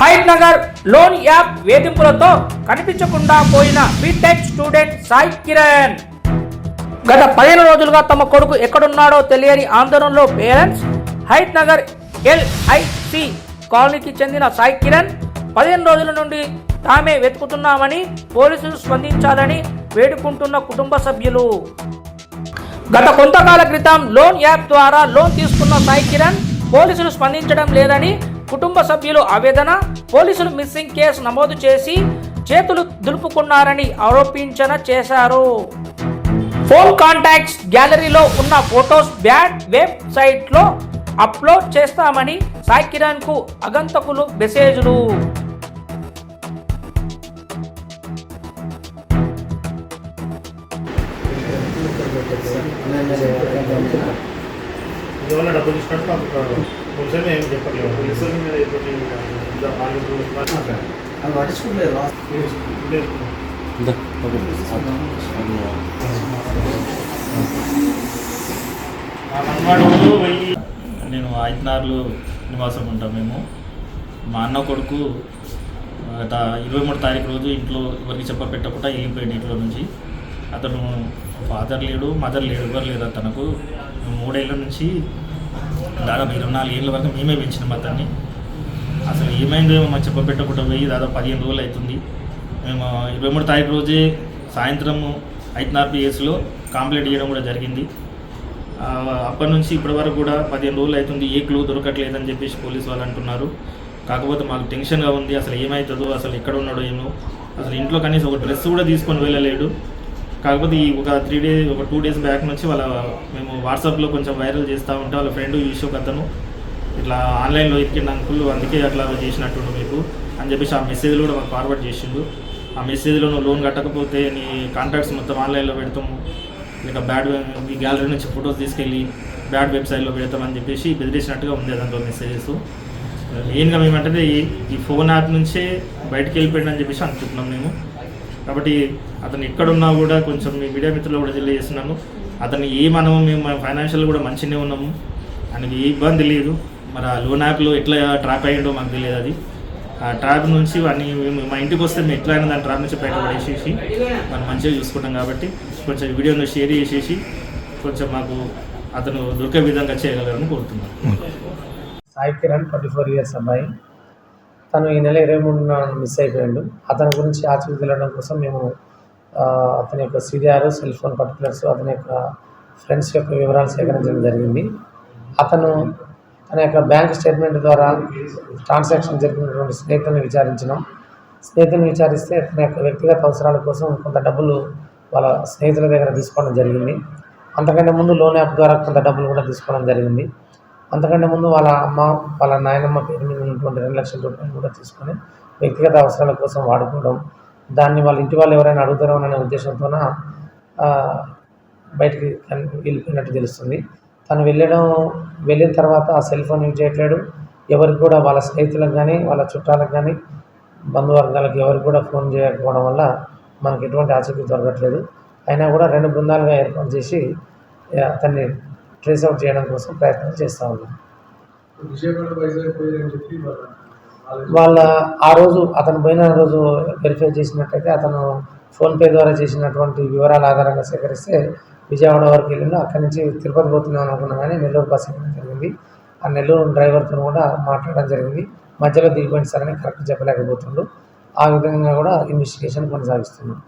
Height నగర్ loan app వేధింపులతో కనిపించకుండా పోయిన బీటెక్ స్టూడెంట్ సాయి కిరణ్. గత పదిహేను రోజులుగా తమ కొడుకు ఎక్కడున్నాడో తెలియని ఆందోళనలో పేరెంట్స్ హైట్ నగర్ ఎల్ఐసి కాలనీకి చెందిన సాయి కిరణ్ పదిహేను రోజుల నుండి తామే వెతుకుతున్నామని పోలీసులు స్పందించాలని వేడుకుంటున్న కుటుంబ సభ్యులు. గత కొంతకాల క్రితం లోన్ యాప్ ద్వారా లోన్ తీసుకున్న సాయి కిరణ్ పోలీసులు స్పందించడం లేదని కుటుంబ సభ్యులు ఆవేదన పోలీసులు మిస్సింగ్ కేసు నమోదు చేసి చేతులు దులుపుకున్నారని ఆరోపించన చేశారు. ఫోన్ కాంటాక్ట్స్ గ్యాలరీలో ఉన్న ఫొటోస్ బ్యాడ్ వెబ్సైట్లో అప్లోడ్ చేస్తామని సాయి కిరణ్కు అగంతకులు మెసేజ్లు. డబ్బులు ఇచ్చినట్టు ఏం చెప్పట్లేదు. మీద వాళ్ళు అది నేను ఐదునార్లు నివాసం ఉంటాం మేము. మా అన్న కొడుకు గత ఇరవై మూడు తారీఖు రోజు ఇంట్లో ఎవరికి చెప్ప పెట్టకుండా వెళ్ళిపోయాడు ఇంట్లో నుంచి. అతను ఫాదర్ లేడు మదర్ లేడు ఎవరు లేరు తనకు మూడేళ్ళ నుంచి దాదాపు ఇరవై నాలుగు ఏళ్ళ వరకు మేమే పెంచినాం అతన్ని. అసలు ఏమైందో మా చెప్పబెట్టకుండా పెట్టకుండా పోయి దాదాపు పదిహేను రోజులు అవుతుంది. మేము ఇరవై మూడు తారీఖు రోజే సాయంత్రం ఐదున్నర పిఎస్లో కంప్లైంట్ చేయడం కూడా జరిగింది. అప్పటి నుంచి ఇప్పటి వరకు కూడా పదిహేను రోజులు అవుతుంది. ఏ క్లూ దొరకట్లేదని చెప్పేసి పోలీసు వాళ్ళు అంటున్నారు. కాకపోతే మాకు టెన్షన్గా ఉంది. అసలు ఏమవుతుందో అసలు ఎక్కడ ఉన్నాడో ఏమో. అసలు ఇంట్లో కనీసం ఒక డ్రెస్ కూడా తీసుకొని వెళ్ళలేడు. కాకపోతే ఈ ఒక త్రీ డేస్ ఒక టూ డేస్ బ్యాక్ నుంచి వాళ్ళ మేము వాట్సాప్లో కొంచెం వైరల్ చేస్తూ ఉంటే వాళ్ళ ఫ్రెండ్ విషయం అతను ఇట్లా ఆన్లైన్లో ఎక్కిన అంకుల్ అందుకే అట్లా చేసినట్టుండు మీకు. అని చెప్పేసి ఆ మెసేజ్లు కూడా మాకు ఫార్వర్డ్ చేసిండు. ఆ మెసేజ్లో నువ్వు లోన్ కట్టకపోతే నీ కాంటాక్ట్స్ మొత్తం ఆన్లైన్లో పెడతాము. ఇక బ్యాడ్ మీ గ్యాలరీ నుంచి ఫొటోస్ తీసుకెళ్ళి బ్యాడ్ వెబ్సైట్లో పెడతామని చెప్పేసి బెదిరించినట్టుగా ఉంది దాంట్లో మెసేజెస్ మెయిన్గా మేమంటే ఈ ఈ ఫోన్ యాప్ నుంచే బయటకు వెళ్ళిపోయిందని చెప్పేసి అనుకుంటున్నాం మేము. కాబట్టి అతను ఎక్కడున్నా కూడా కొంచెం మీ మీడియా మిత్రులు కూడా తెలియజేస్తున్నాను అతను ఏ మనము మేము ఫైనాన్షియల్ కూడా మంచిగానే ఉన్నాము. ఆయనకి ఏ ఇబ్బంది లేదు. మరి ఆ లోన్ యాప్లో ఎట్లా ట్రాప్ అయ్యిండో మాకు తెలియదు అది. ఆ ట్రాప్ నుంచి అన్ని మేము మా ఇంటికి వస్తే మేము ఎట్లా అయినా దాని ట్రాప్ నుంచి బయట పడేసేసి మనం మంచిగా చూసుకుంటాం కాబట్టి కొంచెం వీడియోను షేర్ చేసేసి కొంచెం మాకు అతను దొరికే విధంగా చేయగలరని కోరుతున్నాను Sai Kiran twenty four years అబ్బాయి తను ఈ నెల ఇరవై మూడున మిస్ అయిపోయాడు. అతని గురించి ఆచూకీ తెలియడం కోసం మేము అతని యొక్క సిడిఆర్ సెల్ ఫోన్ పర్టికులర్స్ అతని యొక్క ఫ్రెండ్స్ యొక్క వివరాలు సేకరించడం జరిగింది. అతను తన యొక్క బ్యాంక్ స్టేట్మెంట్ ద్వారా ట్రాన్సాక్షన్ జరిగినటువంటి స్నేహితులను విచారించినాం. స్నేహితులను విచారిస్తే తన యొక్క వ్యక్తిగత అవసరాల కోసం కొంత డబ్బులు వాళ్ళ స్నేహితుల దగ్గర తీసుకోవడం జరిగింది. అంతకంటే ముందు లోన్ యాప్ ద్వారా కొంత డబ్బులు కూడా తీసుకోవడం జరిగింది. అంతకంటే ముందు వాళ్ళ అమ్మ వాళ్ళ నాయనమ్మ పేరు మీద ఉన్నటువంటి రెండు లక్షల రూపాయలు కూడా తీసుకొని వ్యక్తిగత అవసరాల కోసం వాడుకోవడం దాన్ని వాళ్ళ ఇంటి వాళ్ళు ఎవరైనా అడుగుతారో అనే ఉద్దేశంతోన బయటికి వెళ్ళిపోయినట్టు తెలుస్తుంది. తను వెళ్ళడం వెళ్ళిన తర్వాత ఆ సెల్ ఫోన్ యూజ్ చేయట్లేడు. ఎవరికి కూడా వాళ్ళ స్నేహితులకు కానీ వాళ్ళ చుట్టాలకు కానీ బంధువర్గాలకు ఎవరికి కూడా ఫోన్ చేయకపోవడం వల్ల మనకి ఎటువంటి ఆసక్తి దొరకట్లేదు. అయినా కూడా రెండు బృందాలుగా ఏర్పాటు చేసి అతన్ని ట్రేస్ అవుట్ చేయడం కోసం ప్రయత్నం చేస్తూ ఉన్నాం. వాళ్ళ ఆ రోజు అతను పోయిన రోజు వెరిఫై చేసినట్టయితే అతను ఫోన్పే ద్వారా చేసినటువంటి వివరాల ఆధారంగా సేకరిస్తే విజయవాడ వరకు వెళ్ళిండు. అక్కడి నుంచి తిరుపతి పోతున్నాం అనుకున్నాం కానీ నెల్లూరు బస్ ఎక్కడం జరిగింది. ఆ నెల్లూరు డ్రైవర్తో కూడా మాట్లాడడం జరిగింది. మధ్యలో దిగిపోయింది సార్ అని కరెక్ట్ చెప్పలేకపోతుండు. ఆ విధంగా కూడా ఇన్వెస్టిగేషన్ కొనసాగిస్తున్నాం.